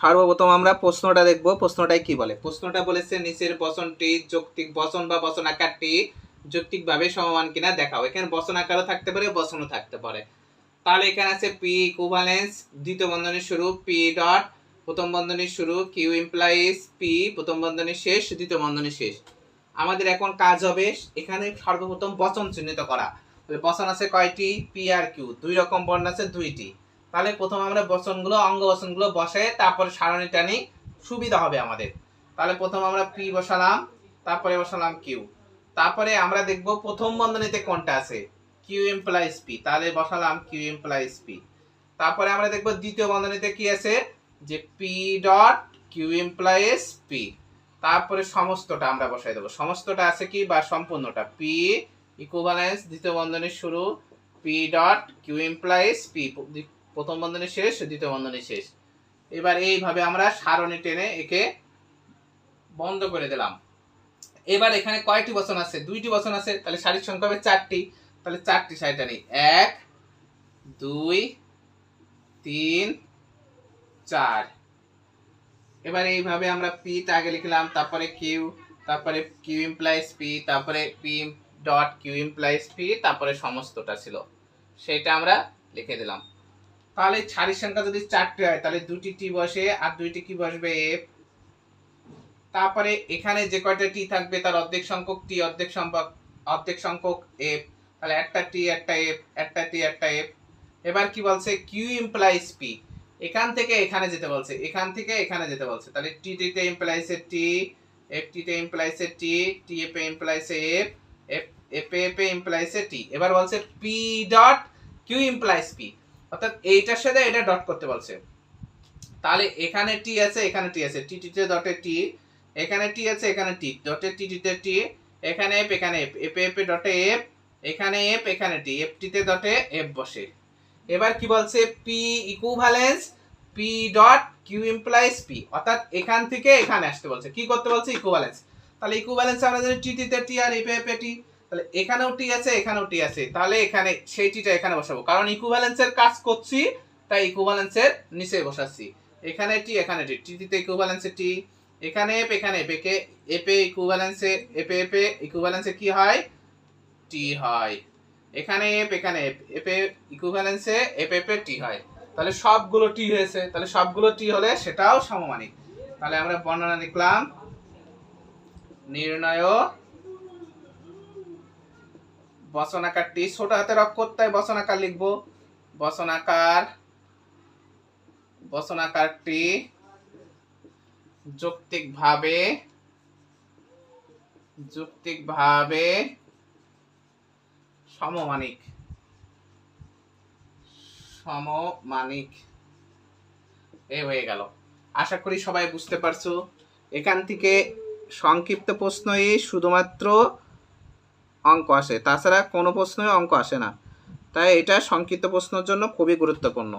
সর্বপ্রথম আমরা প্রশ্নটা দেখব। প্রশ্নটাই কি বলে? প্রশ্নটা বলেছে নিচের বচনটি যৌক্তিক বচন বা বচন আকারটি যৌক্তিকভাবে সমমান কিনা দেখাও। এখানে বচন আকারও থাকতে পারে, বচনও থাকতে পারে। তাহলে এখানে আছে পি ইকুইভ্যালেন্স দ্বিতীয় বন্ধনীর শুরু পি ডট প্রথম বন্ধনীর শুরু কিউ ইমপ্লাইজ পি প্রথম বন্ধনীর শেষ, দ্বিতীয় বন্ধনীর শেষ। আমাদের এখন কাজ হবে এখানে সর্বপ্রথম বচন চিহ্নিত করা। বচন আছে কয়টি? পি আর কিউ দুই রকম বর্ণ আছে, দুইটি। তাহলে প্রথম আমরা বচনগুলো, অঙ্গ বচনগুলো বসে তারপরে সারণী টানি, সুবিধা হবে আমাদের। তাহলে প্রথম আমরা পি বসালাম, তারপরে বসালাম কিউ। তারপরে আমরা দেখব প্রথম বন্ধনীতে কোনটা আছে? কিউ এমপ্লাইজ পি তাহলে বসালাম কিউ এমপ্লাইজ পি তারপরে আমরা দেখব দ্বিতীয় বন্ধনীতে কি আছে? যে P dot Q implies P তারপরে সমস্তটা আমরা বসাই দেবো। সমস্তটা আছে কি বা সম্পূর্ণটা? পি ইকুইভ্যালেন্স দ্বিতীয় বন্ধনীর শুরু P dot Q implies P প্রথম বন্ধনী শেষ, দ্বিতীয় বন্ধনী শেষ। এবার এইভাবে আমরা সারণী টেনে একে বন্ধ করে দিলাম। এবার এখানে কয়টি বচন আছে? দুইটি বচন আছে, তাহলে সারির সংখ্যা হবে চারটি। তাহলে চারটি সারিটা নেই। এক, দুই, তিন, চার। এবার এইভাবে আমরা পি আগে লিখলাম, তারপরে কিউ তারপরে কিউ ইমপ্লাইজ পি তারপরে P dot Q implies P তারপরে সমস্তটা ছিল। সেটা আমরা লিখে দিলাম। তাহলে সারির সংখ্যা যদি চারটে হয়, তাহলে দুটি টি বসে আর দুইটি কি বসবে? এফ তারপরে এখানে যে কয়টা টি থাকবে, তার অর্ধেক সংখ্যক টি, অর্ধেক সংখ্যক অর্ধেক সংখ্যক এফ তাহলে একটা টি, একটা এফ একটা টি, একটা এফ এবার কি বলছে? কিউ ইমপ্লাইজ পি এখান থেকে এখানে যেতে বলছে, এখান থেকে এখানে যেতে বলছে। তাহলে টি টিতে ইমপ্লাইজ এ টি এফ টিতে ইমপ্লাইজ এ টি টি এফ এ ইমপ্লাইজ এ এফ এফ এফ এ ইমপ্লাইজ এ টি এবার বলছে P dot Q implies P অর্থাৎ এইটার সাথে এটা ডট করতে বলছে। তাহলে এখানে টি আছে, এখানে টি আছে। টি টিতে ডটে টি এখানে টি আছে, এখানে টি ডটে টি টিতে টি এখানে এফ এখানে এফ এফ এফ ডটে এফ এখানে এফ এখানে টি এফ টিতে ডটে এফ বসে। এবার কি বলছে? P equivalence P dot Q implies P অর্থাৎ এখান থেকে এখানে আসতে বলছে। কি করতে বলছে? ইকুইভ্যালেন্স তাহলে ইকুইভ্যালেন্স আমরা জানি টি টিতে টি আর এফ এফ টি তাহলে এখানেও টি আছে, এখানেও টি আছে। তাহলে এখানে সেই টিটা এখানে বসাবো। কারণ ইকুইভ্যালেন্সের কাজ করছি, তাই ইকুইভ্যালেন্সের নিচে বসাচ্ছি। এখানে টি এখানে টি টিতে ইকুইভ্যালেন্সে টি এখানে এফ এখানে এফ একে এপে ইকুইভ্যালেন্সে এপে এপে ইকুইভ্যালেন্সে কি হয়? টি হয়। এখানে এফ এখানে এফ এপে ইকুইভ্যালেন্সে এফ এপে টি হয়। তাহলে সবগুলো টি হয়েছে। তাহলে সবগুলো টি হলে সেটাও সমমানিক। তাহলে আমরা বর্ণনা লিখলাম। নির্ণয় বচনাকারটি ছোট হাতের অক্ষর তাই বচনাকার লিখব। বচনাকার বচনাকারটি যৌক্তিকভাবে যৌক্তিকভাবে সমমানিক সমমানিক। এ হয়ে গেল। আশা করি সবাই বুঝতে পারছ। এখান থেকে সংক্ষিপ্ত প্রশ্নই শুধুমাত্র অঙ্ক আসে। তাছাড়া কোনো প্রশ্নই অঙ্ক আসে না। তাই এটা সংক্ষিপ্ত প্রশ্নের জন্য খুবই গুরুত্বপূর্ণ।